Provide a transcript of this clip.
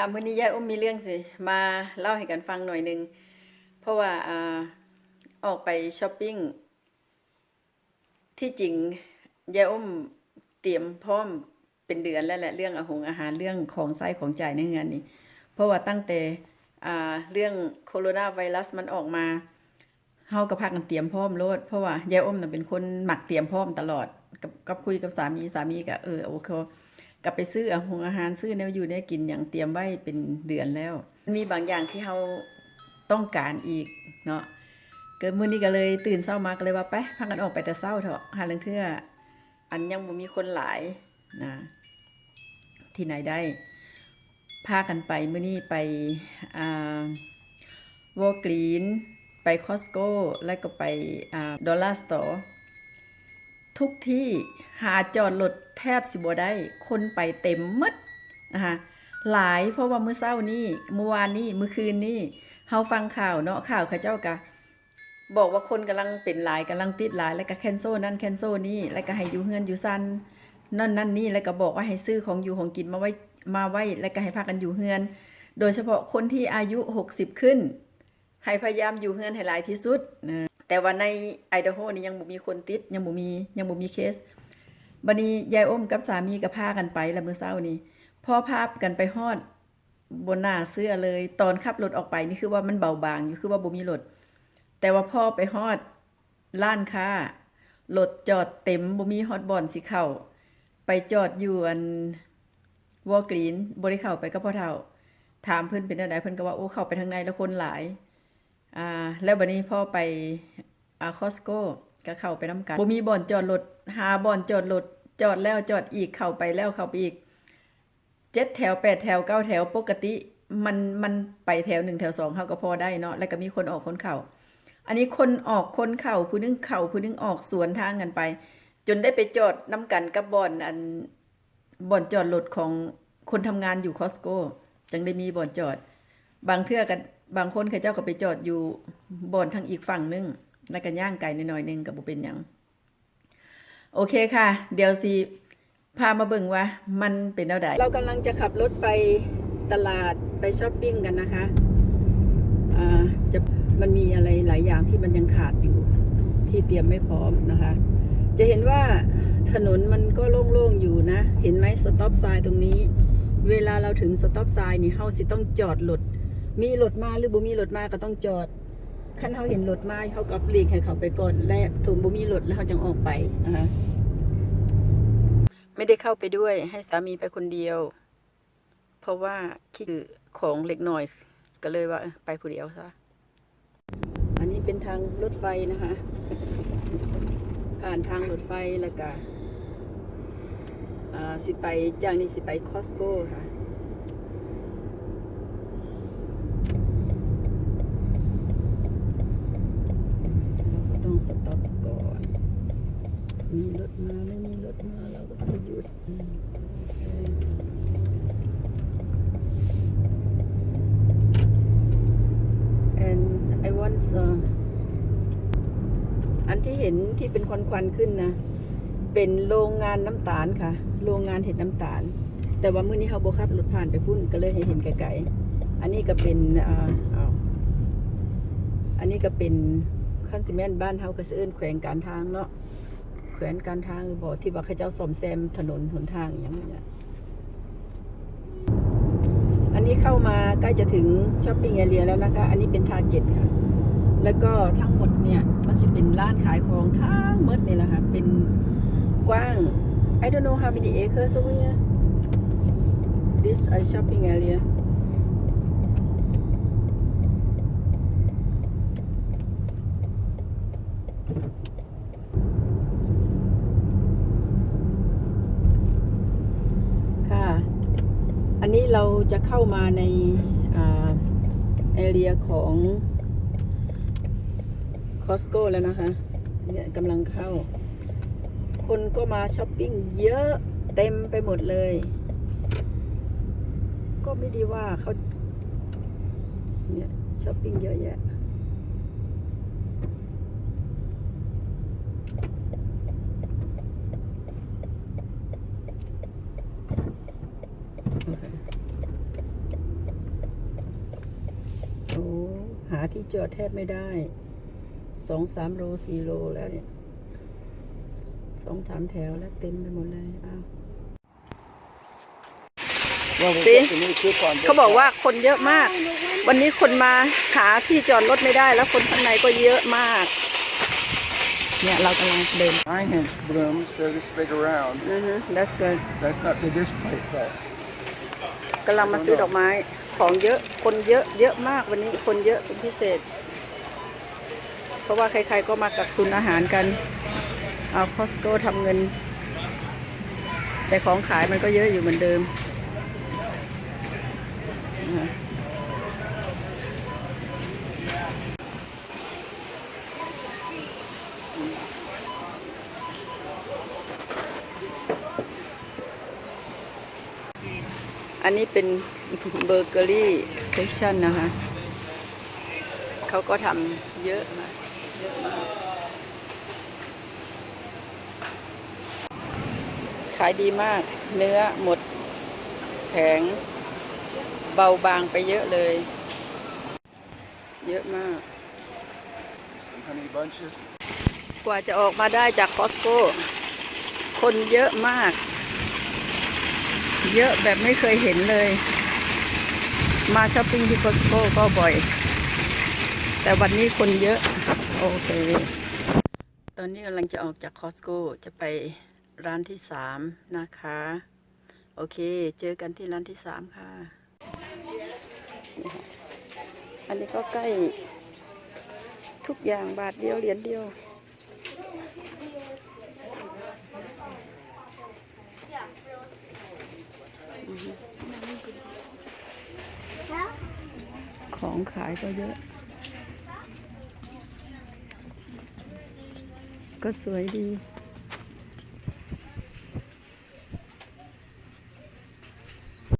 ค่ะมื้อนี้ยายอุ้มมีเรื่องสิ มาเล่าให้กันฟังหน่อยหนึง เพราะว่าอ่าออกไปช้อปปิ้ง ที่จริงยายอุ้มเตรียมพร้อมเป็นเดือนแล้วแหละเรื่องอาหงอาหารเรื่องของใช้ของจ่ายในงานนี้เพราะว่าตั้งแต่อ่าเรื่องโคโรนาไวรัสมันออกมาเฮาก็พากันเตรียมพร้อมโลดเพราะว่ายายอ้มน่ะเป็นคนหมักเตรียมพร้อมตลอดกับกับคุยกับสามีสามีก็เออโอเค กลับไปซื้ออาหงอาหารซื้อแนวอยู่แนวกินอย่างเตรียมไว้เป็นเดือนแล้ว มีบางอย่างที่เฮาต้องการอีกเนาะเกิดมื้อนี้ก็เลยตื่นเช้ามากเลยว่าไปพากันออกไปแต่เช้าเถอะหาเรื่องเทื่ออันยังบ่มีคนหลายนะที่ไหนได้พากันไปเมื่อนี้ไปอ่าวอลกรีนไปคอสโก้แล้วก็ไปอ่าดอลลาร์สโตร์ ทุกที่หาจอดรถแทบสิบ่ได้ คนไปเต็มหมดนะคะหลายเพราะว่ามื้อเช้านี้เมื่อวานนี้มื้อคืนนี้เฮาฟังข่าวเนาะข่าวเขาเจ้ากะบอกว่าคนกำลังเป็นหลายกำลังติดหลายแล้วก็แคนโซนั่นแคนโซนี่แล้วก็ให้อยู่เฮือนอยู่ซันนั่นนั่นนี่แล้วก็บอกว่าให้ซื้อของอยู่ของกินมาไว้มาไว้แล้วก็ให้พากันอยู่เฮือน โดยเฉพาะคนที่อายุ 60 ขึ้น ให้พยายามอยู่เฮือนให้หลายที่สุดนะ แต่ว่าในไอเดโฮนี่ยังบ่มีคนติด ยังบ่มียังบ่มีเคสบัดนี้ยายอ้มกับสามีก็พากันไปละมื้อเช้านี้พอพากันไปฮอดบนหน้าเสื้อเลย ตอนขับรถออกไปนี่คือว่ามันเบาบางอยู่คือว่าบ่มีรถแต่ว่าพ่อไปฮอดล้านค้ารถจอดเต็มบ่มีฮอดบอนสิเข้าไปจอดอยู่อันวอลกรีนบ่ได้เข้าไปกับพ่อเฒ่า ถามเพิ่นเป็นจังไดเพิ่นก็ว่าโอ้เข้าไปทางในแล้วคนหลาย อ่าแล้วบัดนี้พ่อไปอ่าคอสโก้ก็เข้าไปนํกันบ่มีบ่อนจอดรถหาบ่อนจอดรถจอดแล้วจอดอีกเข้าไปแล้วเข้าไปอีกเจ็ดแถวแปดแถวเก้าแถวปกติมันมันไปแถวหนึ่งแถวสองเขาก็พอได้เนาะแล้วก็มีคนออกคนเข้าอันนี้คนออกคนเข่าผู้นึงเข่าผู้นึงออกสวนทางกันไป จนได้ไปจอดน้ำกันกับบ่อนอันบ่อนจอดรถของคนทำงานอยู่คอสโก้จังได้มีบ่อนจอด บางเทื่อกัน บางคนเขาเจ้าก็ไปจอดอยู่บนทางอีกฝั่งหนึงแล้วก็ย่างไก่น้อยๆหนึงก็บ่เป็นหยังโอเคค่ะ เดี๋ยวสิพามาเบิ่งว่ามันเป็นแนวใดเรากำลังจะขับรถไปตลาดไปช้อปปิ้งกันนะคะอ่าจะมันมีอะไรหลายอย่างที่มันยังขาดอยู่ที่เตรียมไม่พร้อมนะคะ จะเห็นว่าถนนมันก็โล่งๆอยู่นะ เห็นไหมสต็อปไซน์ตรงนี้ เวลาเราถึงสต็อปไซน์นี่เฮาสิต้องจอดรถ มีรถมาหรือบ่มีรถมาก็ต้องจอดคันเฮาเห็นรถมาเฮาก็หลีกให้เขาไปก่อนและถึงบ่มีรถแล้วเฮาจึงออกไปนะคะไม่ได้เข้าไปด้วยให้สามีไปคนเดียว เพราะว่าคิดของเล็กน้อย ก็เลยว่าไปผู้เดียวซะอันนี้เป็นทางรถไฟนะคะ ผ่านทางรถไฟแล้วก็อ่าสิไปจากนี้สิไปคอสโก้ค่ะ เราก็ต้อง สต็อปก่อน มีรถมาไม่มีรถมาเราก็ต้องหยุด and I want อันที่เห็นที่เป็นควันควันขึ้นนะ เป็นโรงงานน้ำตาลค่ะ โรงงานเห็ดน้ำตาล แต่ว่ามื้อนี้เขาบขับรถผ่านไปพุ่นก็เลยให้เห็นไกลๆอันนี้ก็เป็นอ่าเอาอันนี้ก็เป็น คันซิเมนบ้านเฮาก็สิเอิ้นแขวงการทางเนาะแขวงการทางคือบ่ที่ว่าเขาเจ้าซ่อมแซมถนนหนทางอย่างนี้นอันนี้เข้ามาใกล้จะถึงช้อปปิ้งแอเรียแล้วนะคะ อันนี้เป็นทาร์เก็ตค่ะ แล้วก็ทั้งหมดเนี่ยมันจะเป็นร้านขายของทั้งหมดนี่แหละค่ะ เป็นกว้าง I don't know how many acres over here this a shopping area ค่ะ อันนี้เรา จะเข้ามาในเอเรียของคอสโก้แล้วนะคะเนี่ยกำลังเข้า คนก็มาช้อปปิ้งเยอะเต็มไปหมดเลย ก็ไม่ดีว่าเขาเนี่ยช้อปปิ้งเยอะแยะโอเค อ้หาที่จอดแทบไม่ได้สองสามโลสี่โลแล้วเนี่ยสองสามแถวแล้วเต็มไปหมดเลยอ้าว Well, we See? got the new coupon. เขาบอกว่าคนเยอะมาก วันนี้คนมาหาที่จอดรถไม่ได้แล้วคนข้างในก็เยอะมาก เนี่ยเรากำลังเดิน Nine inch blooms, they're this big around. อือฮึ that's good That's not the display but กำลังมาซื้อดอกไม้ ของเยอะคนเยอะเยอะมากวันนี้คนเยอะเป็นพิเศษ เพราะว่าใครๆก็มากักตุนอาหารกันเอาคอสโก้ทำเงิน แต่ของขายมันก็เยอะอยู่เหมือนเดิม อันนี้เป็นเบเกอรี่เซสชั่นนะคะ เขาก็ทำเยอะมากเยอะมาก ขายดีมาก เนื้อหมดแผง เบาบางไปเยอะเลย เยอะมาก กว่าจะออกมาได้จากคอสโก้คนเยอะมาก เยอะแบบไม่เคยเห็นเลย มาช้อปปิ้งที่คอสโก้ก็บ่อย แต่วันนี้คนเยอะ โอเค ตอนนี้กำลังจะออกจากคอสโก้จะไปร้านที่สามนะคะ โอเค เจอกันที่ร้านที่สามค่ะนี่ค่ะอันนี้ก็ใกล้ทุกอย่างบาทเดียวเหรียญเดียว ของขายก็เยอะ ก็สวยดี